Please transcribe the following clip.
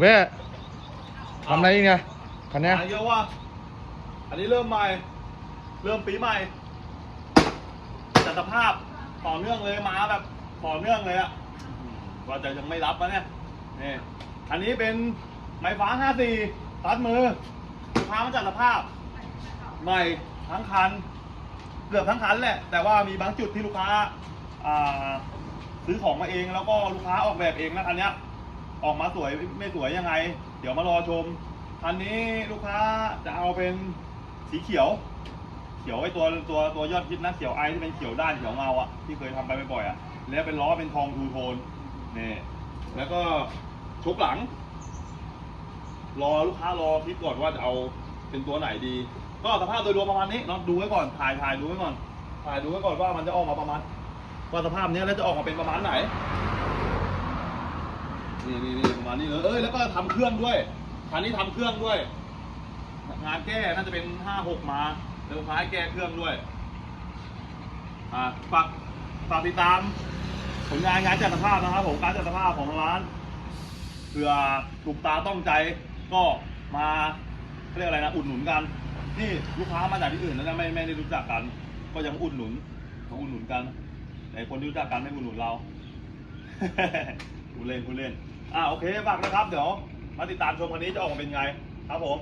เว้ยทำอะไรอีกเนี่ยคันเนี้ยเยอะว่ะอันนี้เริ่มใหม่ เริ่มปีใหม่จัดสภาพต่อเนื่องเลยมาแบบต่อเนื่องเลยอะว่าจะยังไม่รับนะเนี่ยนี่อันนี้เป็นไม้ฟ้า54ตัดมือลูกค้ามาจัดสภาพ ใหม่ทั้งคัน เกือบทั้งคันแหละ แต่ว่ามีบางจุดที่ลูกค้าอ่าซื้อของมาเองแล้วก็ลูกค้าออกแบบเองนะคันเนี้ย ออกมาสวยไม่สวยยังไง เดี๋ยวมารอชมคันนี้ลูกค้าจะเอาเป็นสีเขียว เขียวไอ้ตัวตัวตัวยอดฮิตนะเขียวไอที่เป็นเขียวด้านเขียวเงาอะที่เคยทำไปบ่อยๆอะแล้วเป็นล้อเป็นทองทูโทนนี่แล้วก็ชุบหลัง รอลูกค้ารอคิดก่อนว่าจะเอาเป็นตัวไหนดี ก็สภาพโดยรวมประมาณนี้เนาะดูไว้ก่อนถ่ายถ่ายดูไว้ก่อนถ่ายดูไว้ก่อนว่ามันจะออกมาประมาณว่าสภาพนี้แล้วจะออกมาเป็นประมาณไหน นี่นี่นี่ประมาณนี้เลยเอ้ยแล้วก็ทำเครื่องด้วยคันนี้ทำเครื่องด้วย งานแก้น่าจะเป็นห้าหกมาเดี๋ยวลูกค้าให้แก้เครื่องด้วยอ่าฝากฝากติดตามผลงานงานจัดสภาพนะครับผมการจัดสภาพของร้านเผื่อถูกตาต้องใจก็มาเขาเรียกอะไรนะอุดหนุนกันนี่ลูกค้ามาจากที่อื่นนะไม่ไม่ได้รู้จักกัน ก็ยังอุดหนุนมาอุดหนุนกันแต่คนที่รู้จักกันไม่อุดหนุนเรา พูดเล่นพูดเล่นอ่าโอเคฝากนะครับ เดี๋ยวมาติดตามชมวันนี้จะออกมาเป็นไง ครับผม